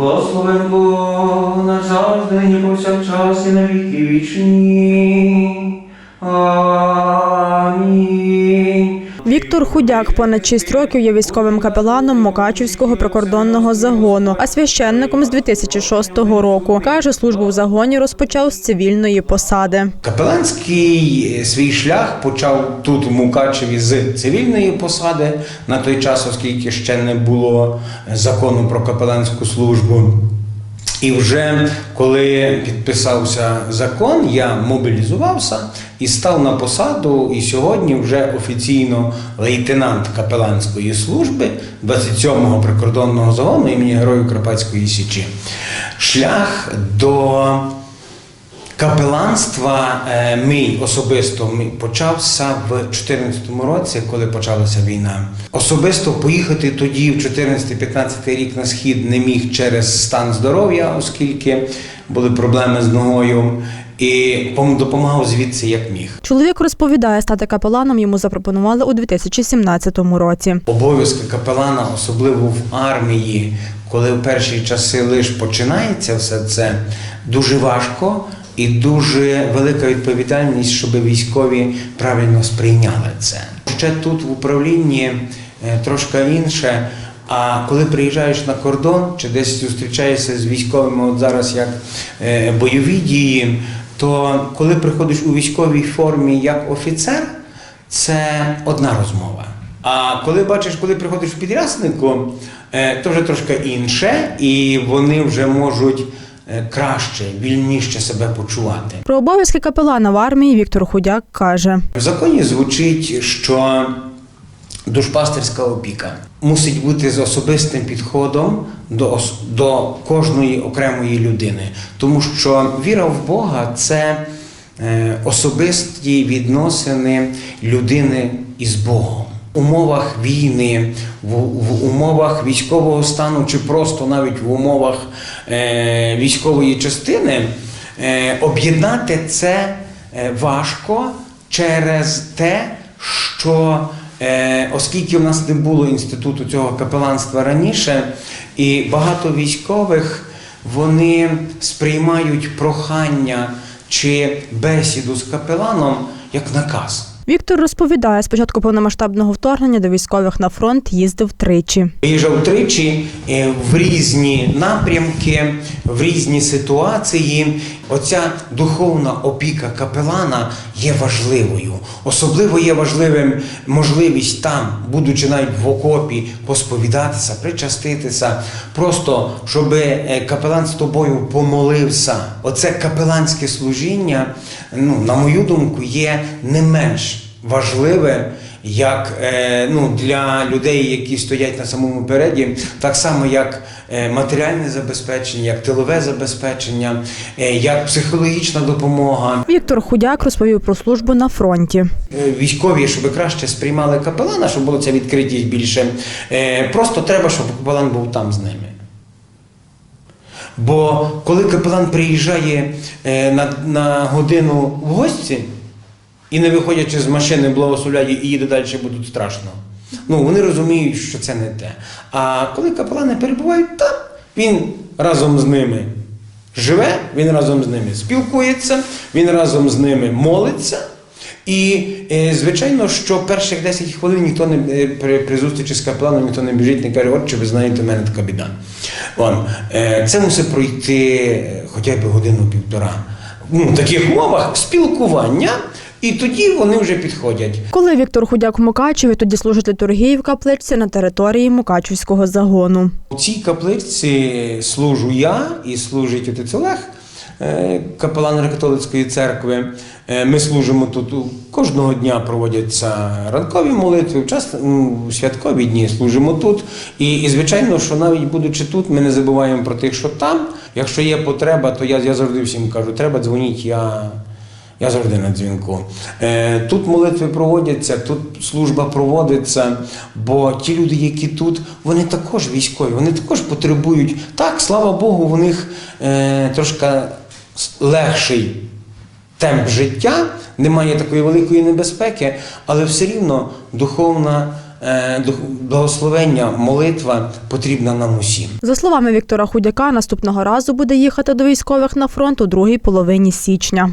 Благословен Бог на завжди, і повсякчас, і на віки вічні. Віктор Худяк понад 6 років є військовим капеланом Мукачівського прикордонного загону, а священником з 2006 року. Каже, службу в загоні розпочав з цивільної посади. Капеланський е, свій шлях почав тут в Мукачеві з цивільної посади на той час, оскільки ще не було закону про капеланську службу. І вже коли підписався закон, я мобілізувався і став на посаду. І сьогодні вже офіційно лейтенант капеланської служби 27-го прикордонного загону імені Героїв Карпатської Січі. Шлях до Капеланства е, мій особисто мій почався в 2014 році, коли почалася війна. Особисто поїхати тоді, в 14-15 рік на схід, не міг через стан здоров'я, оскільки були проблеми з ногою, і допомагав звідси як міг. Чоловік розповідає, стати капеланом йому запропонували у 2017 році. Обов'язки капелана, особливо в армії, коли в перші часи лише починається все це, дуже важко і дуже велика відповідальність, щоб військові правильно сприйняли це. Ще тут в управлінні е, трошки інше. А коли приїжджаєш на кордон чи десь зустрічаєшся з військовими, от зараз як е, бойові дії, то коли приходиш у військовій формі як офіцер, це одна розмова. А коли бачиш, коли приходиш в підряснику, е, то вже трошки інше, і вони вже можуть краще, вільніше себе почувати. Про обов'язки капелана в армії Віктор Худяк каже. В законі звучить, що душпастерська опіка мусить бути з особистим підходом до, до кожної окремої людини, тому що віра в Бога це е, особисті відносини людини із Богом. Умовах війни, в, в умовах військового стану, чи просто навіть в умовах е, військової частини, е, об'єднати це е, важко через те, що е, оскільки в нас не було інституту цього капеланства раніше, і багато військових вони сприймають прохання чи бесіду з капеланом як наказ. Віктор розповідає, спочатку повномасштабного вторгнення до військових на фронт їздив тричі. Виїжджав тричі е, в різні напрямки, в різні ситуації. Оця духовна опіка капелана є важливою. Особливо є важливим можливість там, будучи навіть в окопі, посповідатися, причаститися, просто щоб е, капелан з тобою помолився. Оце капеланське служіння, ну, на мою думку, є не менш важливе, як е, ну, для людей, які стоять на самому переді, так само як е, матеріальне забезпечення, як тилове забезпечення, е, як психологічна допомога. Віктор Худяк розповів про службу на фронті. Військові, щоб краще сприймали капелана, щоб було ця відкритість більше. Просто треба, щоб капелан був там з ними. Бо коли капелан приїжджає на, на годину в гості і не виходячи з машини, благословляє і їде далі, тут страшно. Ну, вони розуміють, що це не те. А коли капелани перебувають там, він разом з ними живе, він разом з ними спілкується, він разом з ними молиться. І е, звичайно, що перших 10 хвилин ніхто не е, при, при зустрічі з капеланом ніхто не біжить, не каже, от чи ви знаєте, в мене така біда. Вон, е, це мусить пройти хоча б годину-півтора. Ну, в таких умовах спілкування, і тоді вони вже підходять. Коли Віктор Худяк в Мукачеві, тоді служить літургії в капличці на території Мукачівського загону. У цій каплиці служу я і служить отець Олег, е, капелан Греко-католицької церкви. Е, Ми служимо тут кожного дня проводяться ранкові молитви, в час у святкові дні служимо тут. І, і звичайно, що навіть будучи тут, ми не забуваємо про тих, що там. Якщо є потреба, то я, я завжди всім кажу, треба дзвоніть, я. Я завжди на дзвінку. Е, Тут молитви проводяться, тут служба проводиться, бо ті люди, які тут, вони також військові, вони також потребують. Так, слава Богу, у них е, трошки легший темп життя, немає такої великої небезпеки, але все рівно духовна е, благословення, молитва потрібна нам усім. За словами Віктора Худяка, наступного разу буде їхати до військових на фронт у другій половині січня.